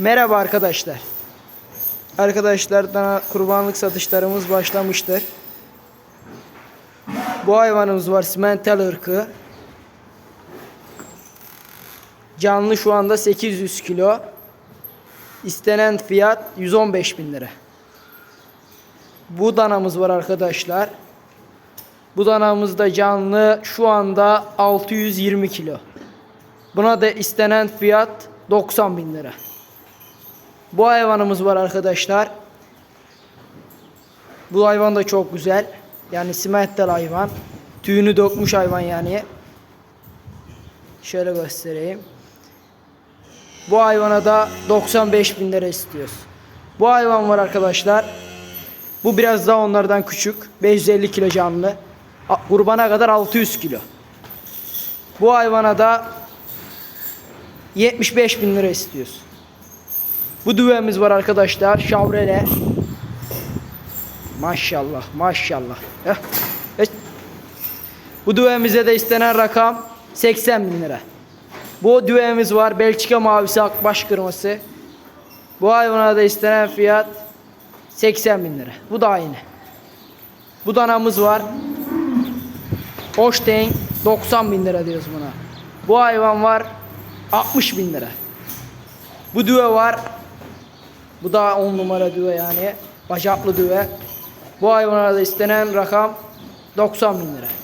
Merhaba arkadaşlar. Arkadaşlar dana kurbanlık satışlarımız başlamıştır. Bu hayvanımız var simental ırkı. Canlı şu anda 800 kilo. İstenen fiyat 115 bin lira. Bu danamız var arkadaşlar. Bu danamız da canlı şu anda 620 kilo. Buna da istenen fiyat 90 bin lira. Bu hayvanımız var arkadaşlar. Bu hayvan da çok güzel. Yani simental hayvan. Tüyünü dökmüş hayvan yani. Şöyle göstereyim. Bu hayvana da 95 bin lira istiyoruz. Bu hayvan var arkadaşlar. Bu biraz daha onlardan küçük. 550 kilo canlı. Kurbana kadar 600 kilo. Bu hayvana da 75 bin lira istiyoruz. Bu düvemiz var arkadaşlar. Şavrele. Maşallah maşallah. Heh. Bu düvemize de istenen rakam 80 bin lira. Bu düvemiz var. Belçika mavisi akbaş kırması. Bu hayvana da istenen fiyat 80 bin lira. Bu da aynı. Bu danamız var. Holstein 90 bin lira diyoruz buna. Bu hayvan var 60 bin lira. Bu düve var. Bu da 10 numara düve yani. Bacaklı düve. Bu hayvana istenen rakam 90 bin lira.